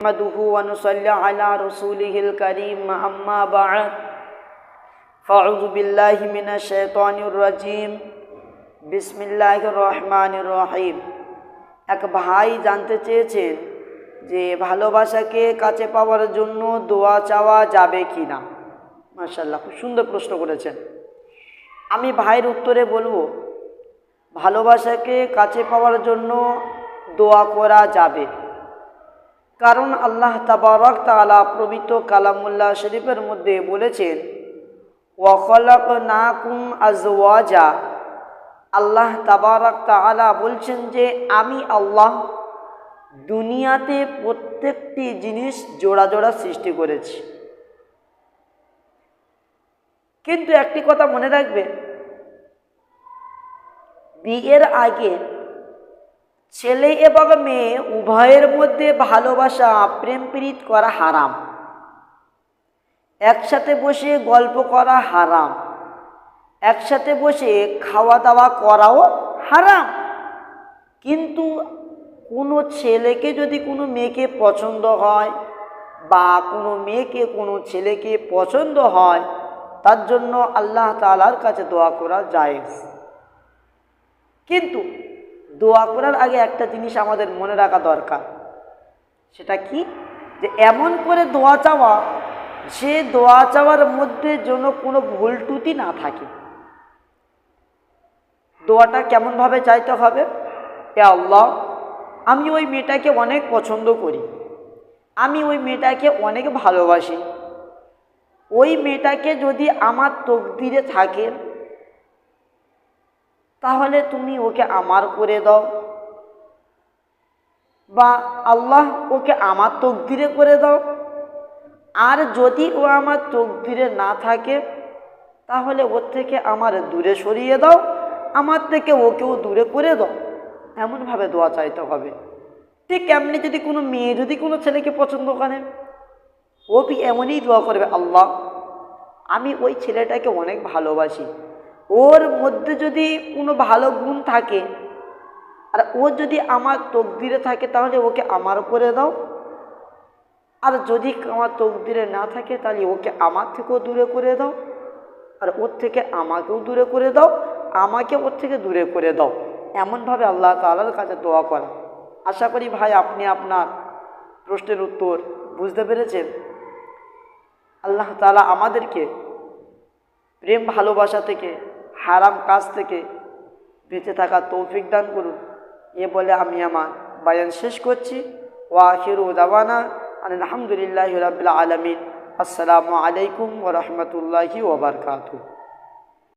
نحمده ونصلي على رسوله الكريم أما بعد فأعوذ بالله من الشيطان الرجيم بسم الله الرحمن الرحيم এক ভাই জানতে চেয়েছেন যে ভালোবাসাকে কাছে পাওয়ার জন্য দোয়া চাওয়া যাবে কি না মার্শাল্লাহ খুব সুন্দর প্রশ্ন করেছেন আমি ভাইয়ের উত্তরে বলবো ভালোবাসাকে কাছে পাওয়ার জন্য দোয়া করা যাবে কারণ আল্লাহ তাবারক তালা প্রমিত কালামুল্লাহ শরীফের মধ্যে বলেছেন ওয়াখলাক না কুম আজওয়াজা। আল্লাহ তাবারক তালা বলছেন যে, আমি আল্লাহ দুনিয়াতে প্রত্যেকটি জিনিস জোড়া জোড়া সৃষ্টি করেছি। কিন্তু একটি কথা মনে রাখবে, বিয়ের আগে ছেলে এবং মেয়ে উভয়ের মধ্যে ভালোবাসা, প্রেম প্রীত করা হারাম। একসাথে বসে গল্প করা হারাম। একসাথে বসে খাওয়া দাওয়া করাও হারাম। কিন্তু কোনো ছেলেকে যদি কোনো মেয়েকে পছন্দ হয় বা কোনো মেয়েকে কোনো ছেলেকে পছন্দ হয়, তার জন্য আল্লাহ তালার কাছে দোয়া করা যায় কিন্তু দোয়া করার আগে একটা জিনিস আমাদের মনে রাখা দরকার। সেটা কি? যে এমন করে দোয়া চাওয়া, যে দোয়া চাওয়ার মধ্যে যেন কোনো ভুল টুটি না থাকে। দোয়াটা কেমনভাবে চাইতে হবে? এ আল্লাহ, আমি ওই মেয়েটাকে অনেক পছন্দ করি। আমি ওই মেয়েটাকে অনেক ভালোবাসি। ওই মেয়েটাকে যদি আমার তকদিরে থাকে তাহলে তুমি ওকে আমার করে দাও। বা আল্লাহ ওকে আমার তকদিরে করে দাও। আর যদি ও আমার তকদিরে না থাকে, তাহলে ওর থেকে আমার দূরে সরিয়ে দাও, আমার থেকে ওকেও দূরে করে দাও। এমনভাবে দোয়া চাইতে হবে। ঠিক এমনি যদি কোনো মেয়ে, যদি কোনো ছেলেকে পছন্দ করে, ও বি এমনই দোয়া করবে, আল্লাহ, আমি ওই ছেলেটাকে অনেক ভালোবাসি। ওর মধ্যে যদি কোনো ভালো গুণ থাকে, আর ও যদি আমার তকদিরে থাকে, তাহলে ওকে আমার করে দাও। আর যদি আমার তকদিরে না থাকে, তাহলে ওকে আমার থেকেও দূরে করে দাও। আর ওর থেকে আমাকেও দূরে করে দাও, আমাকে ওর থেকে দূরে করে দাও। এমনভাবে আল্লাহ তালার কাছে দোয়া করা। আশা করি ভাই, আপনি আপনার প্রশ্নের উত্তর বুঝতে পেরেছেন? আল্লাহ তালা আমাদেরকে প্রেম ভালোবাসা থেকে হারাম কাজ থেকে বেঁচে থাকা তৌফিক দান করুন। এ বলে আমি আমার বায়ান শেষ করছি। ওয়াহির দাওয়ানা আলহামদুলিল্লাহ রবিল আলমিন। আসসালামু আলাইকুম ওরহমতুল্লাহি ওবরকাতু